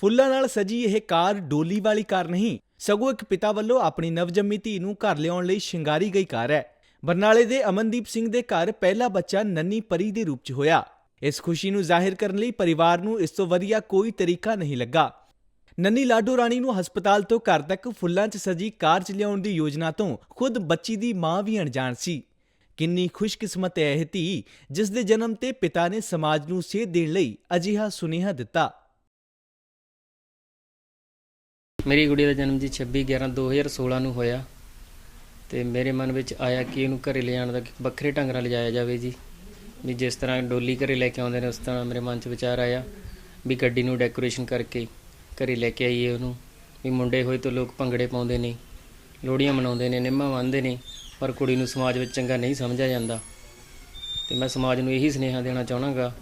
ਫੁੱਲਾਂ ਨਾਲ ਸਜੀ ਇਹ ਕਾਰ ਡੋਲੀ ਵਾਲੀ ਕਾਰ ਨਹੀਂ, ਸਗੋਂ ਇੱਕ ਪਿਤਾ ਵੱਲੋਂ ਆਪਣੀ ਨਵਜੰਮੀ ਧੀ ਨੂੰ ਘਰ ਲਿਆਉਣ ਲਈ ਸ਼ਿੰਗਾਰੀ ਗਈ ਕਾਰ ਹੈ। ਬਰਨਾਲੇ ਦੇ ਅਮਨਦੀਪ ਸਿੰਘ ਦੇ ਘਰ ਪਹਿਲਾ ਬੱਚਾ ਨੰਨੀ ਪਰੀ ਦੇ ਰੂਪ 'ਚ ਹੋਇਆ। ਇਸ ਖੁਸ਼ੀ ਨੂੰ ਜ਼ਾਹਿਰ ਕਰਨ ਲਈ ਪਰਿਵਾਰ ਨੂੰ ਇਸ ਤੋਂ ਵਧੀਆ ਕੋਈ ਤਰੀਕਾ ਨਹੀਂ ਲੱਗਾ। ਨੰਨੀ ਲਾਡੋ ਰਾਣੀ ਨੂੰ ਹਸਪਤਾਲ ਤੋਂ ਘਰ ਤੱਕ ਫੁੱਲਾਂ 'ਚ ਸਜੀ ਕਾਰ 'ਚ ਲਿਆਉਣ ਦੀ ਯੋਜਨਾ ਤੋਂ ਖੁਦ ਬੱਚੀ ਦੀ ਮਾਂ ਵੀ ਅਣਜਾਣ ਸੀ। ਕਿੰਨੀ ਖੁਸ਼ਕਿਸਮਤ ਹੈ ਇਹ ਧੀ, ਜਿਸ ਦੇ ਜਨਮ ਤੇ ਪਿਤਾ ਨੇ ਸਮਾਜ ਨੂੰ ਸੇਧ ਦੇਣ ਲਈ ਅਜਿਹਾ ਸੁਨੇਹਾ ਦਿੱਤਾ। ਮੇਰੀ ਗੁੜੀਆ ਦਾ ਜਨਮ ਜੀ 26 11 2016 ਨੂੰ ਹੋਇਆ ਤੇ ਮੇਰੇ ਮਨ ਵਿੱਚ ਆਇਆ ਕਿ ਇਹਨੂੰ ਘਰੇ ਲਿਜਾਣ ਦਾ ਵੱਖਰੇ ਢੰਗ ਨਾਲ ਲਿਜਾਇਆ ਜਾਵੇ ਜੀ। ਵੀ ਜਿਸ ਤਰ੍ਹਾਂ ਡੋਲੀ ਘਰੇ ਲੈ ਕੇ ਆਉਂਦੇ ਨੇ, ਉਸ ਤਰ੍ਹਾਂ ਮੇਰੇ ਮਨ 'ਚ ਵਿਚਾਰ ਆਇਆ ਵੀ ਗੱਡੀ ਨੂੰ ਡੈਕੋਰੇਸ਼ਨ ਕਰਕੇ ਘਰੇ ਲੈ ਕੇ ਆਈਏ ਉਹਨੂੰ। ਵੀ ਮੁੰਡੇ ਹੋਏ ਤੋਂ ਲੋਕ ਭੰਗੜੇ ਪਾਉਂਦੇ ਨੇ, ਲੋਹੜੀਆਂ ਮਨਾਉਂਦੇ ਨੇ, ਨਿੰਮਾ ਬੰਨ੍ਹਦੇ ਨੇ, ਪਰ ਕੁੜੀ ਨੂੰ ਸਮਾਜ ਵਿੱਚ ਚੰਗਾ ਨਹੀਂ ਸਮਝਿਆ ਜਾਂਦਾ। ਤੇ ਮੈਂ ਸਮਾਜ ਨੂੰ ਇਹੀ ਸੁਨੇਹਾ ਦੇਣਾ ਚਾਹਣਾਗਾ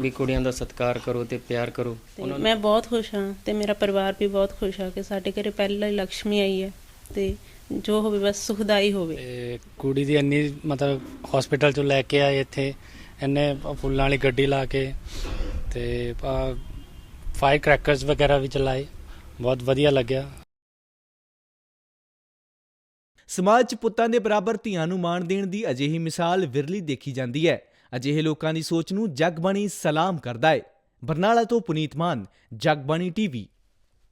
ਵੀ ਕੁੜੀਆਂ ਦਾ ਸਤਿਕਾਰ ਕਰੋ ਤੇ ਪਿਆਰ ਕਰੋ। ਮੈਂ ਬਹੁਤ ਖੁਸ਼ ਹਾਂ ਤੇ ਮੇਰਾ ਪਰਿਵਾਰ ਵੀ ਬਹੁਤ ਖੁਸ਼ ਆ ਕਿ ਸਾਡੇ ਘਰੇ ਪਹਿਲਾਂ ਹੀ ਲక్ష్ਮੀ ਆਈ ਹੈ ਤੇ ਜੋ ਹੋਵੇ ਬਸ ਸੁਖਦਾਈ ਹੋਵੇ। ਕੁੜੀ ਦੀ ਇੰਨੀ ਮਤਲਬ ਹਸਪੀਟਲ ਚੋਂ ਲੈ ਕੇ ਆਏ ਇੱਥੇ ਇੰਨੇ ਫੁੱਲਾਂ ਵਾਲੀ ਗੱਡੀ ਲਾ ਕੇ ਤੇ ਫਾਇਰ ਕ੍ਰੈਕਰਸ ਵਗੈਰਾ ਵੀ ਚਲਾਏ ਬਹੁਤ ਵਧੀਆ ਲੱਗਿਆ। ਸਮਾਜ 'ਚ ਪੁੱਤਾਂ ਦੇ ਬਰਾਬਰ ਧੀਆਂ ਨੂੰ ਮਾਣ ਦੇਣ ਦੀ ਅਜਿਹੀ ਮਿਸਾਲ ਵਿਰਲੀ ਦੇਖੀ ਜਾਂਦੀ ਹੈ। ਅਜਿਹੇ ਲੋਕਾਂ ਦੀ ਸੋਚ ਨੂੰ ਜਗਬਾਣੀ ਸਲਾਮ ਕਰਦਾ ਹੈ ਬਰਨਾਲਾ ਤੋਂ ਪੁਨੀਤ ਮਾਨ, ਜਗਬਾਣੀ ਟੀਵੀ।